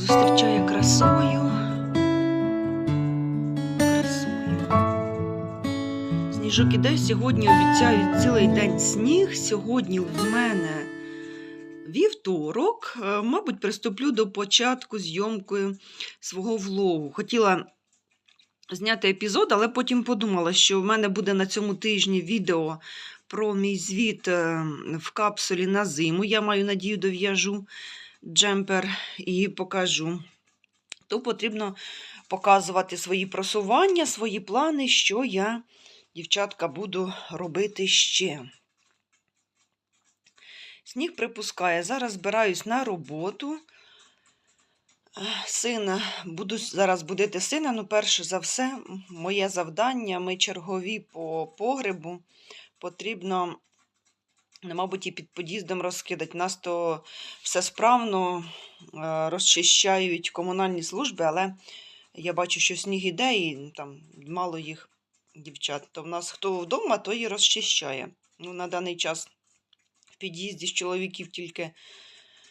ранок зустрічає красою. Красою. Сніжок іде. Сьогодні обіцяють цілий день сніг. Сьогодні в мене вівторок. Е, Мабуть, приступлю до початку зйомкою свого влогу. Хотіла зняти епізод, але потім подумала, що в мене буде на цьому тижні відео про мій звіт е, в капсулі на зиму. Я маю надію, дов'яжу джемпер і покажу. То потрібно показувати свої просування, свої плани, що я, дівчатка, буду робити ще. Сніг припускає. Зараз збираюсь на роботу. Сина, буду зараз будити сина. Ну, перше за все, моє завдання, ми чергові по погребу. Потрібно, ну, мабуть, і під під'їздом розкидати. Нас то все справно е, розчищають комунальні служби, але я бачу, що сніг іде, і там мало їх дівчат. То в нас хто вдома, то і розчищає. Ну, на даний час в під'їзді з чоловіків тільки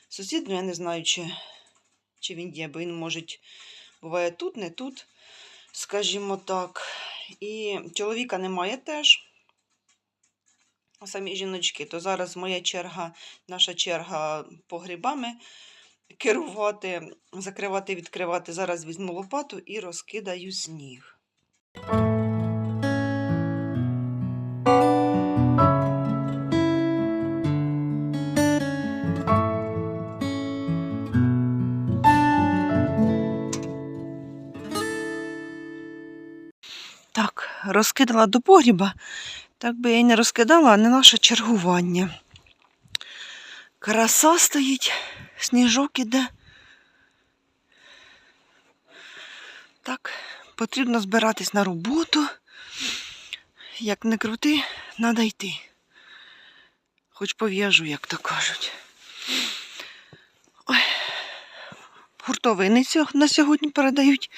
сусід, ну я не знаю, чи, чи він є, бо він може, буває тут, не тут, скажімо так. І чоловіка немає теж. Самі жіночки, то зараз моя черга, наша черга погрібами керувати, закривати, відкривати. Зараз візьму лопату і розкидаю сніг. Так, розкидала до погріба. Так би я й не розкидала, а не наше чергування. Краса стоїть, сніжок іде. Так, потрібно збиратись на роботу. Як не крути, треба йти. Хоч пов'яжу, як то кажуть. Ой. Гуртовини на сьогодні передають.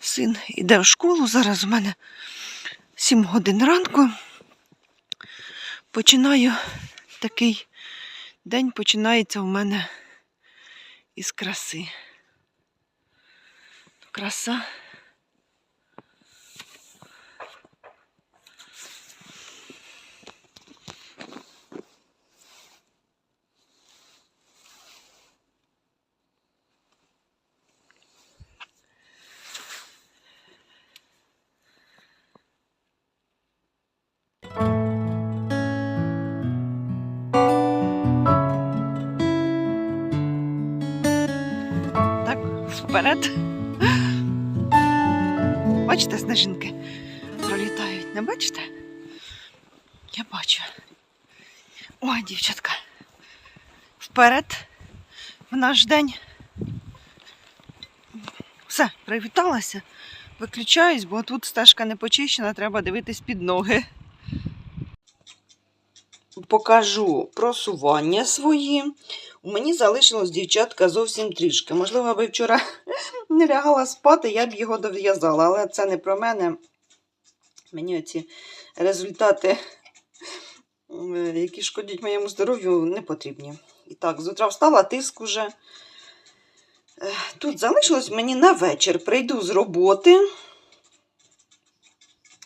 Син іде в школу. Зараз у мене 7 годин ранку. Починаю такий день починається у мене із краси. Краса. Вперед. Бачите, сніжинки пролітають, не бачите? Я бачу. Ой, дівчатка. Вперед в наш день. Все, привіталася. Виключаюсь, бо тут стежка не почищена, треба дивитись під ноги. Покажу просування свої. У мені залишилось дівчатка зовсім трішки. Можливо, аби вчора не лягала спати, я б його дов'язала, але це не про мене. Мені ці результати, які шкодять моєму здоров'ю, не потрібні. І так, з утра встала, тиск уже. Е, Тут залишилось мені на вечір. Прийду з роботи.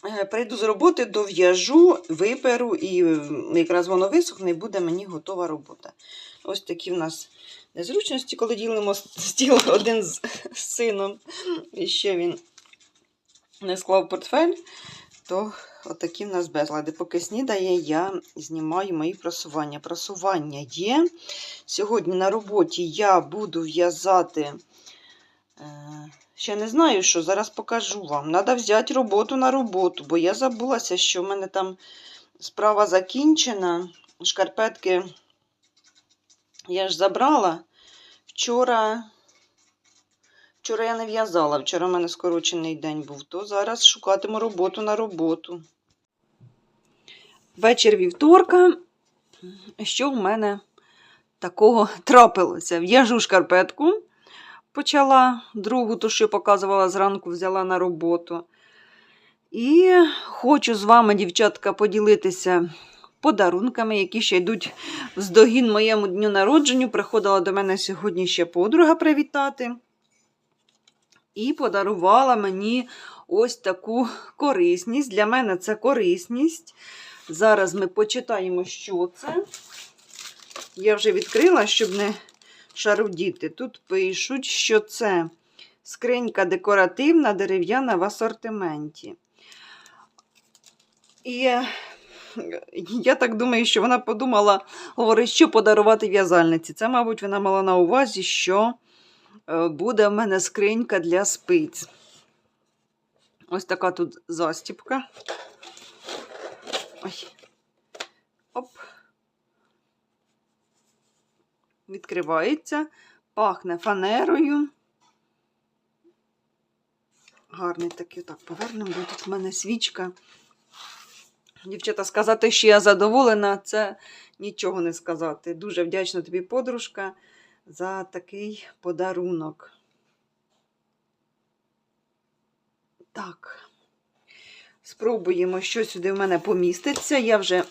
Е, Прийду з роботи, дов'яжу, виперу, і якраз воно висохне, і буде мені готова робота. Ось такі в нас незручності, коли ділимо стіл один з сином. І ще він не склав портфель, то отакі в нас безлади. Поки снідає, я знімаю мої просування. Просування є. Сьогодні на роботі я буду в'язати. е, Ще не знаю, що, зараз покажу вам. Треба взяти роботу на роботу, бо я забулася, що в мене там справа закінчена. Шкарпетки я ж забрала. Вчора. Вчора я не в'язала, вчора в мене скорочений день був, то зараз шукатиму роботу на роботу. Вечір вівторка. Що в мене такого трапилося? В'яжу шкарпетку. Почала другу, ту, що показувала зранку, взяла на роботу. І хочу з вами, дівчатка, поділитися подарунками, які ще йдуть в здогін моєму дню народженню. Приходила до мене сьогодні ще подруга привітати. і подарувала мені ось таку корисність. Для мене це корисність. Зараз ми почитаємо, що це. Я вже відкрила, щоб не шарудіти. Тут пишуть, що це скринька декоративна, дерев'яна в асортименті. І я так думаю, що вона подумала, говорить, що подарувати в'язальниці. Це, мабуть, вона мала на увазі, що е, буде в мене скринька для спиць. Ось така тут застіпка. Ой. Оп. Відкривається, пахне фанерою. Гарний такий, так, повернемо, бо тут в мене свічка. Дівчата, сказати, що я задоволена, це нічого не сказати. Дуже вдячна тобі, подружка, за такий подарунок. Так, спробуємо, що сюди в мене поміститься. Я вже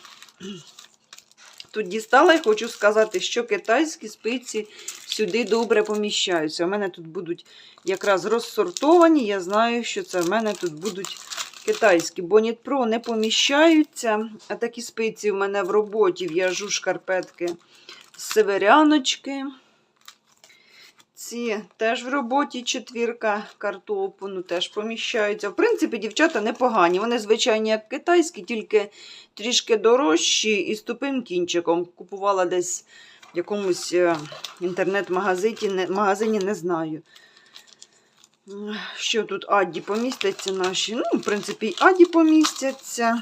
тут дістала і хочу сказати, що китайські спиці сюди добре поміщаються. У мене тут будуть якраз розсортовані. Я знаю, що це в мене тут будуть китайські, бо Нітпро не поміщаються. А такі спиці в мене в роботі в'яжу шкарпетки з северяночки. Ці теж в роботі четвірка картопу, ну теж поміщаються. В принципі, дівчата непогані. Вони, звичайні, як китайські, тільки трішки дорожчі і з тупим кінчиком. Купувала десь в якомусь е, інтернет-магазині, не, магазині, не знаю. Що тут Адді помістяться наші? Ну, в принципі, і Аді помістяться.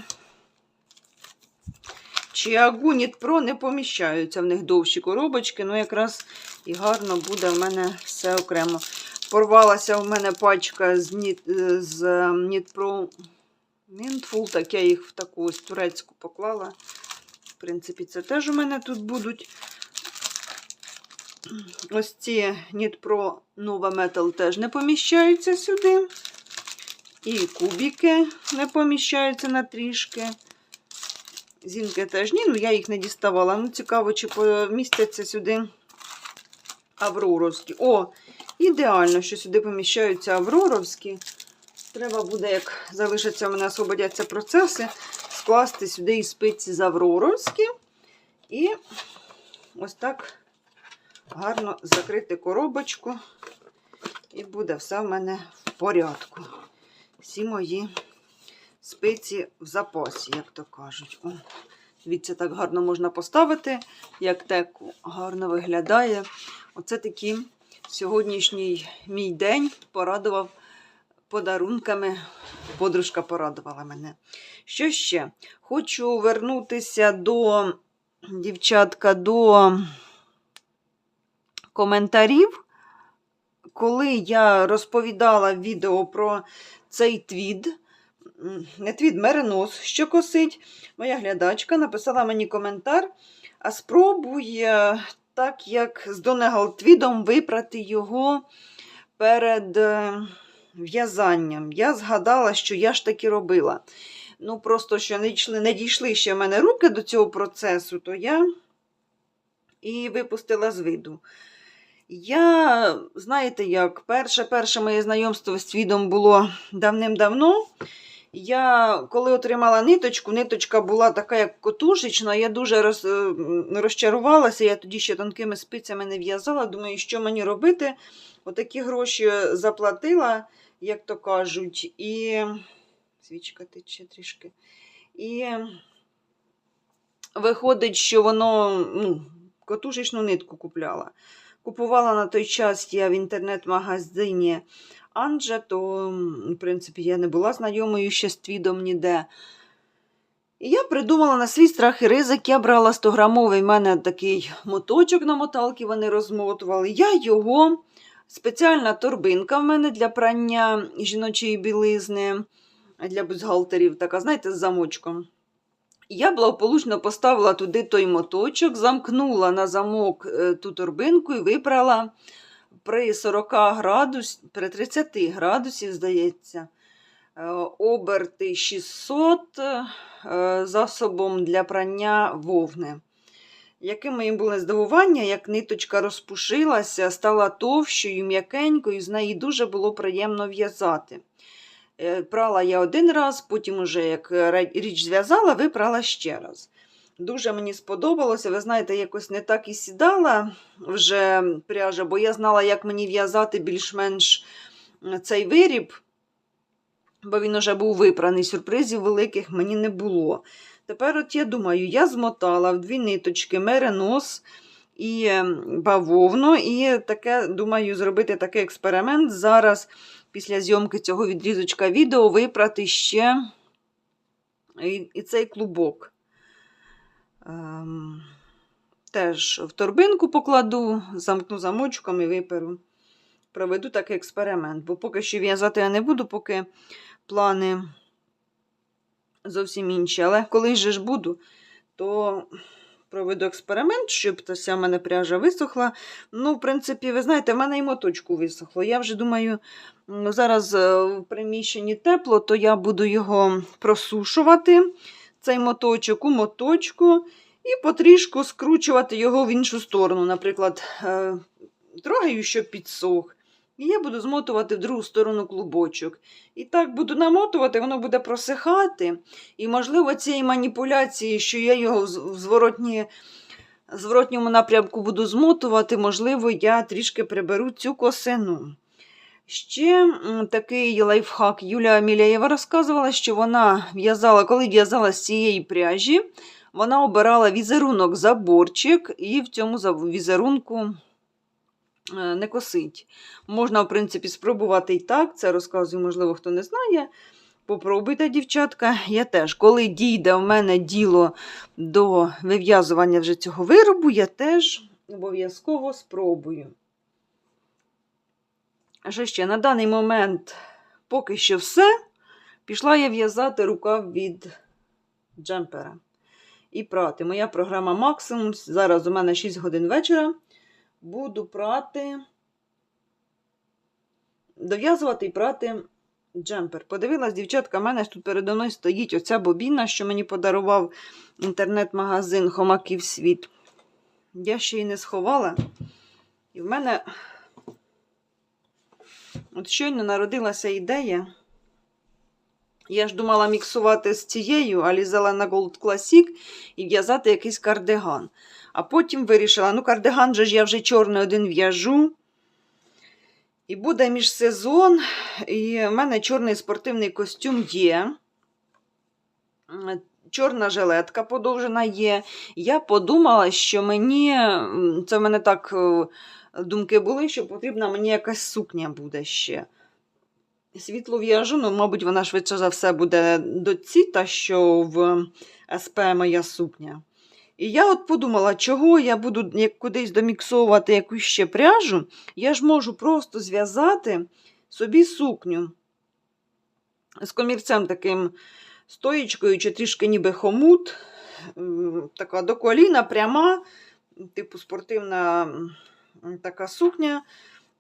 Чи Агуніт Про не поміщаються в них довші коробочки, ну якраз і гарно буде в мене все окремо. Порвалася в мене пачка з Ніт, з Knit Pro так я їх в таку ось турецьку поклала. В принципі, це теж у мене тут будуть. Ось ці Knit Pro Nova Metal теж не поміщаються сюди. І кубики не поміщаються на трішки. Зінки теж ні, ну я їх не діставала. Ну, цікаво, чи помістяться сюди авроровські. О, ідеально, що сюди поміщаються авроровські. Треба буде, як залишаться у мене освободяться процеси, скласти сюди і спиці з авроровські. І ось так гарно закрити коробочку. І буде все в мене в порядку. Всі мої спиці в запасі, як то кажуть. О, дивіться, так гарно можна поставити, як теку гарно виглядає. Оце такий сьогоднішній мій день порадував подарунками. Подружка порадувала мене. Що ще? Хочу вернутися до дівчатка до коментарів. Коли я розповідала відео про цей твід, не твід, меринос, що косить, моя глядачка написала мені коментар, а спробуй, так як з Донегал твідом, випрати його перед е, в'язанням. Я згадала, що я ж таки робила. Ну, просто що не дійшли, не дійшли ще в мене руки до цього процесу, то я і випустила з виду. Я, знаєте як, перше перше моє знайомство з твідом було давним-давно. Я коли отримала ниточку, ниточка була така, як котушечна, я дуже роз, е, розчарувалася, я тоді ще тонкими спицями не в'язала. Думаю, що мені робити. Отакі гроші заплатила, як то кажуть, і свічка тече трішки. І виходить, що воно ну, котушечну нитку купляла. Купувала на той час я в інтернет-магазині Анджа, то, в принципі, я не була знайомою ще з твідом ніде. І я придумала на свій страх і ризик. Я брала 100-грамовий в мене такий моточок на моталки, вони розмотували. Я його, спеціальна торбинка в мене для прання жіночої білизни, для бюстгальтерів, така, знаєте, з замочком. Я благополучно поставила туди той моточок, замкнула на замок е, ту торбинку і випрала при 40 градусів, при 30 градусів, здається, е, оберти 600 е, засобом для прання вовни. Яке моїм було здивування, як ниточка розпушилася, стала товщою, м'якенькою, з неї дуже було приємно в'язати. Е, Прала я один раз, потім, уже як річ зв'язала, випрала ще раз. Дуже мені сподобалося. Ви знаєте, якось не так і сідала вже пряжа, бо я знала, як мені в'язати більш-менш цей виріб, бо він уже був випраний. Сюрпризів великих мені не було. Тепер, от я думаю, я змотала в дві ниточки меренос і ем, бавовну, і таке, думаю, зробити такий експеримент. Зараз, після зйомки цього відрізочка відео, випрати ще і, цей клубок. Ем, теж в торбинку покладу, замкну замочком і виперу. Проведу такий експеримент, бо поки що в'язати я не буду, поки плани зовсім інші. Але коли ж буду, то проведу експеримент, щоб та вся в мене пряжа висохла. Ну, в принципі, ви знаєте, в мене і моточку висохло. Я вже думаю, зараз е, в приміщенні тепло, то я буду його просушувати, цей моточок у моточку, і потрішку скручувати його в іншу сторону. Наприклад, е, трогаю, щоб підсох. І я буду змотувати в другу сторону клубочок. І так буду намотувати, воно буде просихати. І, можливо, цієї маніпуляції, що я його в зворотні, зворотньому напрямку буду змотувати, можливо, я трішки приберу цю косину. Ще такий лайфхак Юлія Міляєва розказувала, що вона в'язала, коли в'язала з цієї пряжі, вона обирала візерунок заборчик і в цьому візерунку не косить. Можна, в принципі, спробувати і так. Це розказую, можливо, хто не знає. Попробуйте, дівчатка. Я теж, коли дійде в мене діло до вив'язування вже цього виробу, я теж обов'язково спробую. Що ще? На даний момент поки що все. Пішла я в'язати рукав від джемпера і прати. Моя програма максимум. Зараз у мене 6 годин вечора. Буду прати, дов'язувати і прати джемпер. Подивилась, дівчатка, в мене ж тут передо мною стоїть оця бобіна, що мені подарував інтернет-магазин Хомаків Світ. Я ще її не сховала. І в мене от щойно народилася ідея. Я ж думала міксувати з цією, а лізала на Gold Classic і в'язати якийсь кардиган. А потім вирішила, ну, кардиган же ж я вже чорний один в'яжу. І буде міжсезон, і в мене чорний спортивний костюм є. Чорна жилетка подовжена є. Я подумала, що мені, це в мене так е, думки були, що потрібна мені якась сукня буде ще. Світло в'яжу, ну, мабуть, вона швидше за все буде до ці, що в СП моя сукня. І я от подумала, чого я буду кудись доміксовувати якусь ще пряжу, я ж можу просто зв'язати собі сукню з комірцем таким стоїчкою, чи трішки ніби хомут, така до коліна, пряма, типу спортивна така сукня,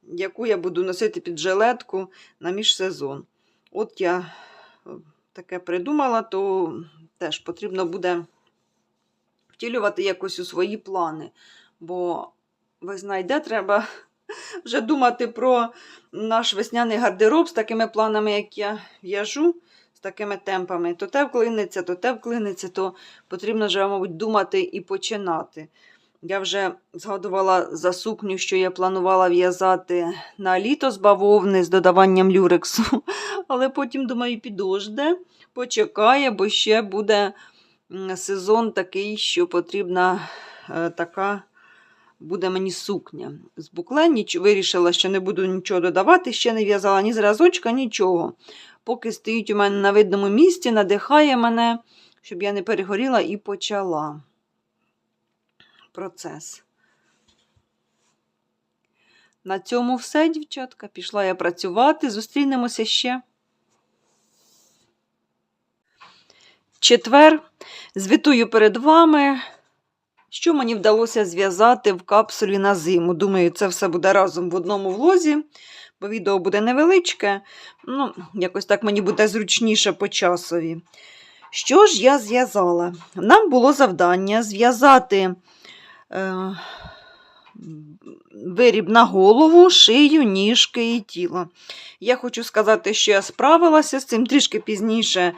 яку я буду носити під жилетку на міжсезон. От я е, таке придумала, то теж потрібно буде втілювати якось у свої плани. Бо, ви знаєте, треба вже думати про наш весняний гардероб з такими планами, як я в'яжу, з такими темпами. То те вклиниться, то те вклиниться, то потрібно вже, мабуть, думати і починати. Я вже згадувала за сукню, що я планувала в'язати на літо з бавовни з додаванням люрексу. Але потім, думаю, підожде, почекає, бо ще буде сезон такий, що потрібна е, така буде мені сукня. З букле вирішила, що не буду нічого додавати, ще не в'язала ні зразочка, нічого. Поки стоїть у мене на видному місці, надихає мене, щоб я не перегоріла і почала процес. На цьому все, дівчатка. Пішла я працювати. Зустрінемося ще. Четвер. Звітую перед вами, що мені вдалося зв'язати в капсулі на зиму. Думаю, це все буде разом в одному влозі, бо відео буде невеличке. Ну, якось так мені буде зручніше по часові. Що ж я зв'язала? Нам було завдання зв'язати е, виріб на голову, шию, ніжки і тіло. Я хочу сказати, що я справилася з цим трішки пізніше,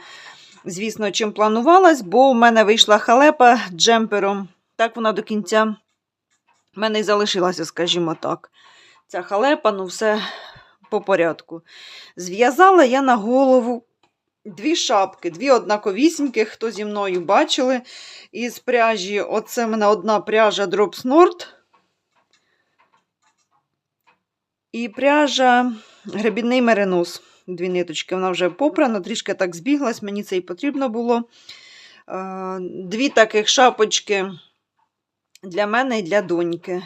звісно, чим планувалась, бо у мене вийшла халепа джемпером. Так вона до кінця в мене і залишилася, скажімо так. Ця халепа, ну все по порядку. Зв'язала я на голову дві шапки, дві однаковісінькі, хто зі мною бачили. Із пряжі, оце в мене одна пряжа Nord. І пряжа гребінний меринос. Дві ниточки, вона вже попрана, трішки так збіглась, мені це і потрібно було. Е, Дві таких шапочки для мене і для доньки.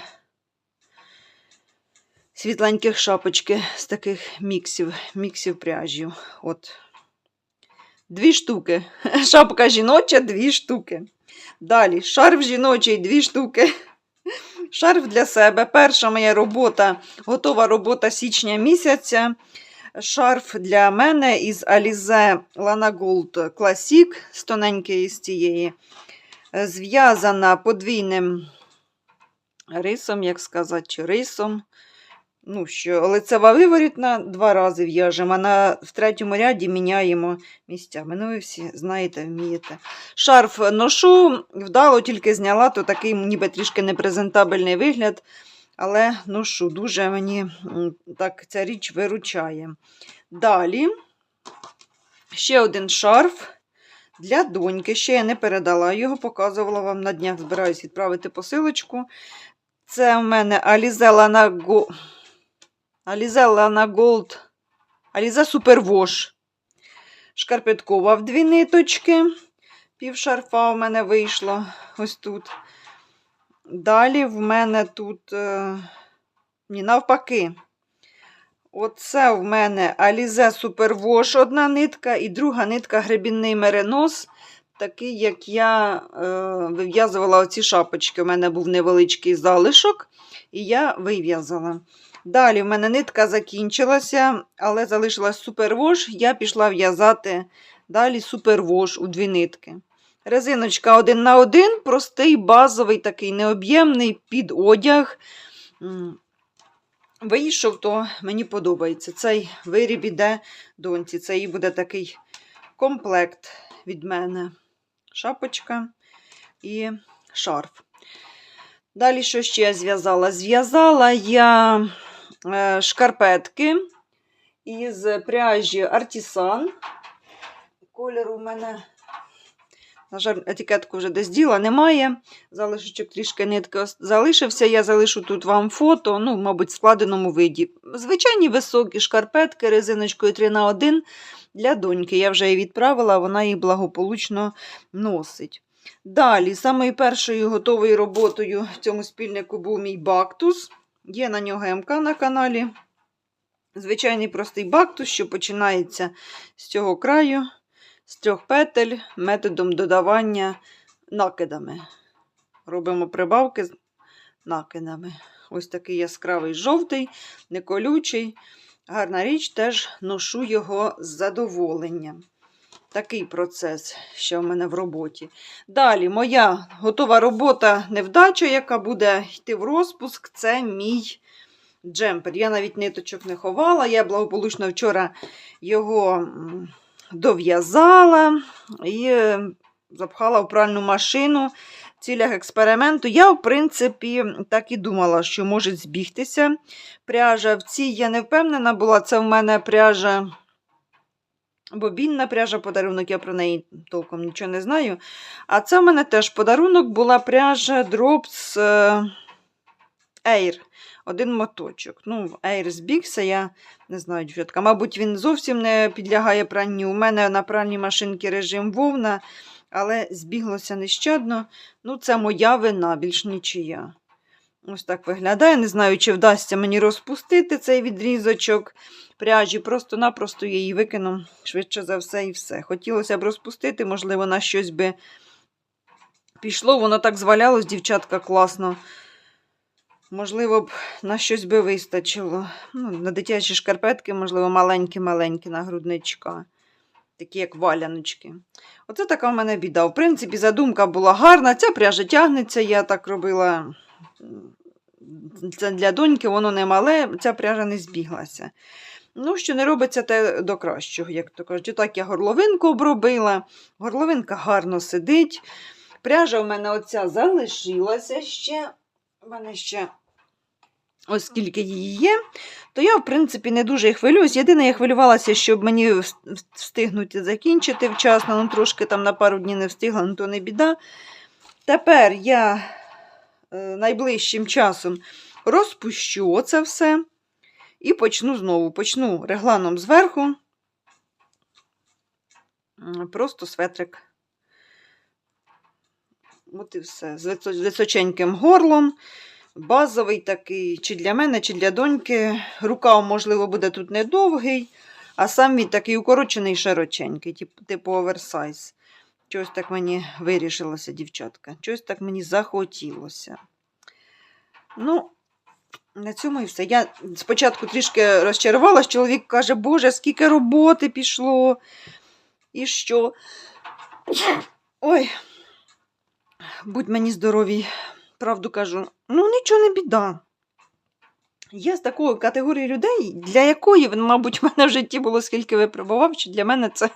Світленьких шапочки з таких міксів, міксів пряжі. От. Дві штуки. Шапка жіноча, дві штуки. Далі шарф жіночий, дві штуки. Шарф для себе. Перша моя робота, готова робота січня місяця. Шарф для мене із Alize Lana Gold Classic, з тоненької з цієї. Е, Зв'язана подвійним рисом, як сказати, чи рисом. Ну, що, лицева виворітна два рази в'яжемо, а на, в третьому ряді міняємо місцями. Ну, ви всі знаєте, вмієте. Шарф ношу, вдало тільки зняла, то такий ніби трішки непрезентабельний вигляд. Але ношу, дуже мені так ця річ виручає. Далі ще один шарф для доньки. Ще я не передала його, показувала вам на днях, збираюсь відправити посилочку. Це в мене Alize Lana Go... Alize Lana Gold, Wash. Шкарпеткова в дві ниточки. Пів шарфа у мене вийшло ось тут. Далі в мене тут, е... ні, навпаки. Оце в мене Alize Super Wash одна нитка і друга нитка гребінний меринос. Такий, як я е, вив'язувала оці шапочки. У мене був невеличкий залишок, і я вив'язала. Далі в мене нитка закінчилася, але залишилась супервош. Я пішла в'язати далі супервош у дві нитки. Резиночка один на один, простий, базовий, такий необ'ємний під одяг. Вийшов, то мені подобається. Цей виріб іде доньці. Це їй буде такий комплект від мене. Шапочка і шарф. Далі, що ще я зв'язала? Зв'язала я е, шкарпетки із пряжі Artisan. Колір у мене, на жаль, етикетку вже десь діла немає. Залишечок трішки нитки залишився. Я залишу тут вам фото, ну, мабуть, в складеному виді. Звичайні високі шкарпетки резиночкою 3 на 1 для доньки. Я вже її відправила, вона їх благополучно носить. Далі, самою першою готовою роботою в цьому спільнику був мій бактус. Є на нього МК на каналі. Звичайний простий бактус, що починається з цього краю, з трьох петель, методом додавання накидами. Робимо прибавки з накидами. Ось такий яскравий жовтий, неколючий. Гарна річ, теж ношу його з задоволенням. Такий процес, що в мене в роботі. Далі, моя готова робота невдача, яка буде йти в розпуск, це мій джемпер. Я навіть ниточок не ховала. Я благополучно вчора його дов'язала і е, запхала в пральну машину. В цілях експерименту. Я, в принципі, так і думала, що може збігтися пряжа. В цій я не впевнена була, це в мене пряжа. Бобінна пряжа подарунок, я про неї толком нічого не знаю. А це в мене теж подарунок була пряжа Drops е, Air. Один моточок. Ну, Air збігся, я не знаю, дівчатка. Мабуть, він зовсім не підлягає пранню. У мене на пральній машинці режим вовна, але збіглося нещадно. Ну, це моя вина, більш нічия. Ось так виглядає. Не знаю, чи вдасться мені розпустити цей відрізочок пряжі. Просто-напросто я її викину швидше за все і все. Хотілося б розпустити, можливо, на щось би пішло. Воно так звалялось, дівчатка, класно. Можливо, б на щось би вистачило. Ну, на дитячі шкарпетки, можливо, маленькі-маленькі на грудничка. Такі, як валяночки. Оце така в мене біда. В принципі, задумка була гарна. Ця пряжа тягнеться, я так робила Це для доньки, воно не мале, ця пряжа не збіглася. Ну, що не робиться, те до кращого, як то кажуть. Отак я горловинку обробила, горловинка гарно сидить. Пряжа в мене оця залишилася ще. У мене ще, ось скільки її є, то я, в принципі, не дуже хвилююсь. Єдине, я хвилювалася, щоб мені вс- встигнути закінчити вчасно, ну трошки там на пару днів не встигла, ну то не біда. Тепер я е, найближчим часом розпущу оце все і почну знову. Почну регланом зверху. Просто светрик. От і все. З височеньким горлом. Базовий такий, чи для мене, чи для доньки. Рукав, можливо, буде тут недовгий, а сам він такий укорочений широченький, типу, оверсайз. Чогось так мені вирішилося, дівчатка. Чогось так мені захотілося. Ну, на цьому і все. Я спочатку трішки розчарувалась. Чоловік каже, Боже, скільки роботи пішло. І що? Ой, будь мені здоровій, правду кажу. Ну, нічого не біда. Я з такої категорії людей, для якої, мабуть, в мене в житті було скільки випробував, що для мене це,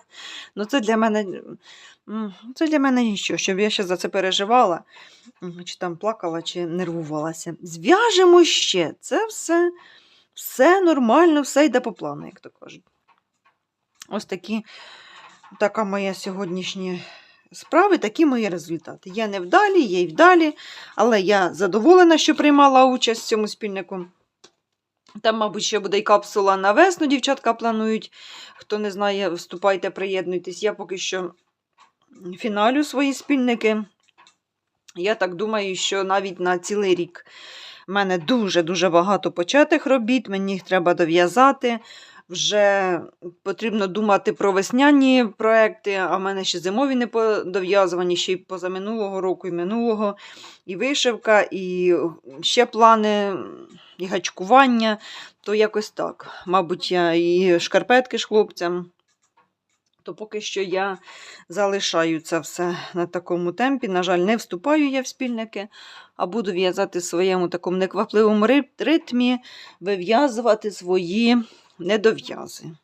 ну це для мене, це для мене нічого, щоб я ще за це переживала, чи там плакала, чи нервувалася. Зв'яжемо ще. Це все, все нормально, все йде по плану, як то кажуть. Ось такі, така моя сьогоднішня справи, такі мої результати. Я не вдалі, є й вдалі, але я задоволена, що приймала участь в цьому спільнику. Там, мабуть, ще буде і капсула на весну, дівчатка планують. Хто не знає, вступайте, приєднуйтесь. Я поки що фіналю свої спільники. Я так думаю, що навіть на цілий рік в мене дуже-дуже багато початих робіт, мені їх треба дов'язати. Вже потрібно думати про весняні проекти, а в мене ще зимові не подов'язувані, ще й позаминулого року і минулого, і вишивка, і ще плани, і гачкування, то якось так. Мабуть, я і шкарпетки ж хлопцям. То поки що я залишаю це все на такому темпі. На жаль, не вступаю я в спільники, а буду в'язати в своєму такому неквапливому ритмі, вив'язувати свої недов'язи.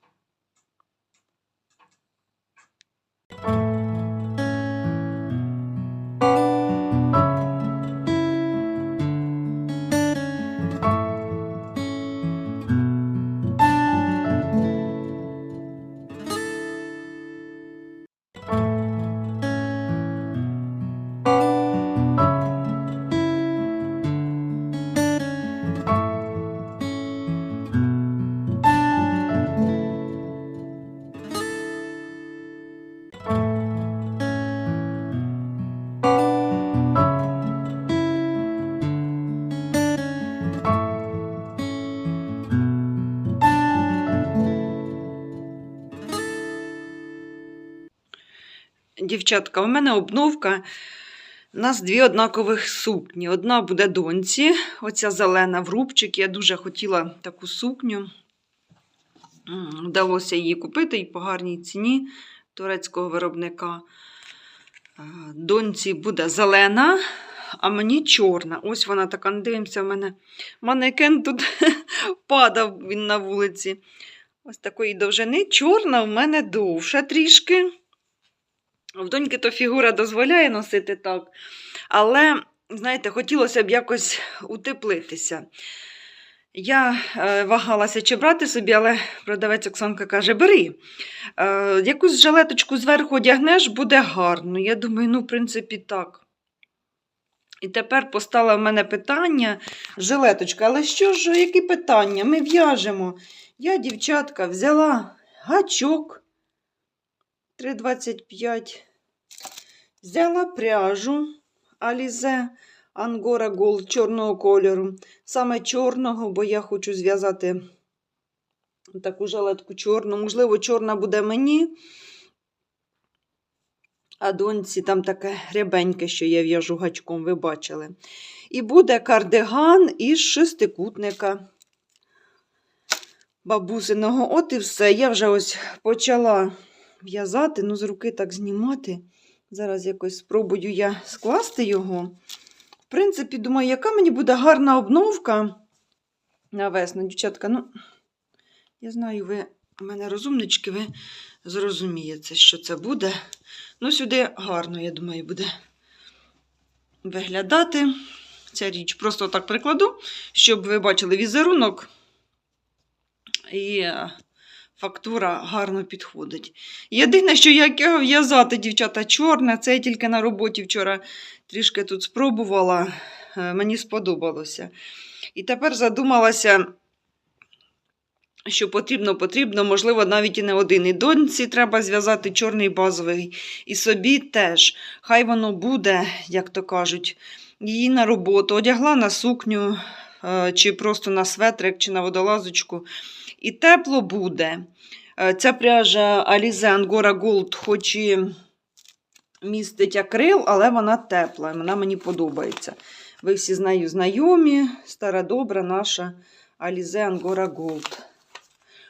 Дівчатка, у мене обновка. У нас дві однакових сукні. Одна буде доньці, оця зелена в рубчик. Я дуже хотіла таку сукню. Вдалося її купити і по гарній ціні турецького виробника. Доньці буде зелена, а мені чорна. Ось вона така, не дивимося, в мене манекен тут падав він на вулиці. Ось такої довжини. Чорна в мене довша трішки. В доньки то фігура дозволяє носити так. Але, знаєте, хотілося б якось утеплитися. Я е, вагалася, чи брати собі, але продавець Оксанка каже: бери. Е, якусь жилеточку зверху одягнеш, буде гарно. Я думаю, ну, в принципі, так. І тепер постало в мене питання, жилеточка, але що ж, які питання? Ми в'яжемо. Я, дівчатка, взяла гачок 3,25. Взяла пряжу Alize Angora Gold чорного кольору. Саме чорного, бо я хочу зв'язати таку жилетку чорну. Можливо, чорна буде мені. А доньці там таке рябеньке, що я в'яжу гачком, ви бачили. І буде кардиган із шестикутника бабусиного. От і все. Я вже ось почала в'язати, ну з руки так знімати. Зараз якось спробую я скласти його. В принципі, думаю, яка мені буде гарна обновка на весну, дівчатка. Ну, я знаю, ви у мене розумнички, ви зрозумієте, що це буде. Ну, сюди гарно, я думаю, буде виглядати ця річ. Просто так прикладу, щоб ви бачили візерунок. І фактура гарно підходить. Єдине, що як в'язати, дівчата, чорне, це я тільки на роботі вчора трішки тут спробувала, е, мені сподобалося. І тепер задумалася, що потрібно, потрібно, можливо, навіть і не один. І доньці треба зв'язати чорний базовий, і собі теж. Хай воно буде, як то кажуть, її на роботу, одягла на сукню, е, чи просто на светрик, чи на водолазочку. І тепло буде. Е, Ця пряжа Alize Angora Gold, хоч і містить акрил, але вона тепла, вона мені подобається. Ви всі з знайомі, стара добра наша Alize Angora Gold.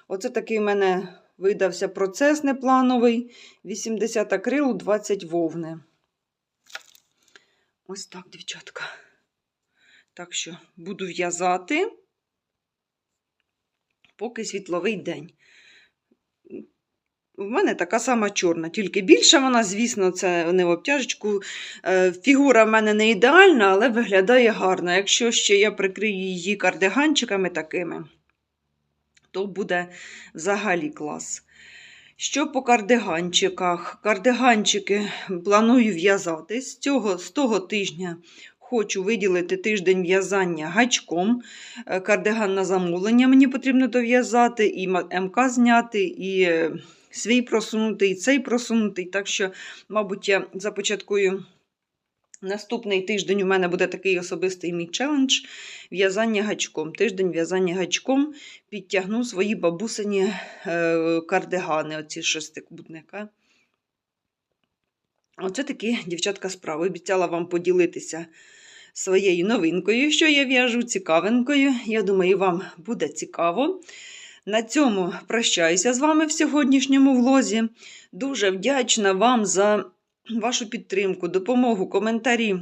Оце такий в мене видався процес неплановий. 80 акрилу, 20 вовни. Ось так, дівчатка. Так що буду в'язати, поки світловий день. У мене така сама чорна, тільки більша вона, звісно, це не в обтяжечку. Е, Фігура в мене не ідеальна, але виглядає гарно. Якщо ще я прикрию її кардиганчиками такими, то буде взагалі клас. Що по кардиганчиках? Кардиганчики планую в'язати. З, цього, з того тижня хочу виділити тиждень в'язання гачком. Е, Кардиган на замовлення мені потрібно дов'язати, і МК зняти, і е, свій просунутий, і цей просунутий. Так що, мабуть, я започаткую наступний тиждень. У мене буде такий особистий мій челендж в'язання гачком. Тиждень в'язання гачком підтягну свої бабусині е, кардигани, оці шестикутника. Оце такі, дівчатка, справи. Обіцяла вам поділитися своєю новинкою, що я в'яжу, цікавинкою. Я думаю, вам буде цікаво. На цьому прощаюся з вами в сьогоднішньому влозі. Дуже вдячна вам за вашу підтримку, допомогу, коментарі.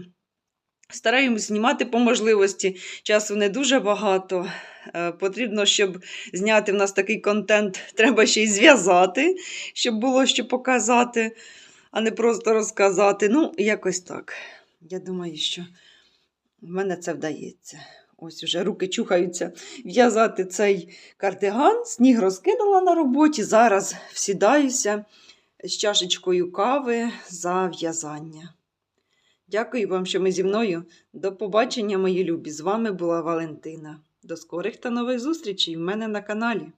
Стараємось знімати по можливості. Часу не дуже багато. Е, Потрібно, щоб зняти в нас такий контент, треба ще й зв'язати, щоб було що показати, а не просто розказати. Ну, якось так. Я думаю, що в мене це вдається. Ось уже руки чухаються в'язати цей кардиган. Сніг розкидала на роботі. Зараз всідаюся з чашечкою кави за в'язання. Дякую вам, що ми зі мною. До побачення, мої любі. З вами була Валентина. До скорих та нових зустрічей в мене на каналі.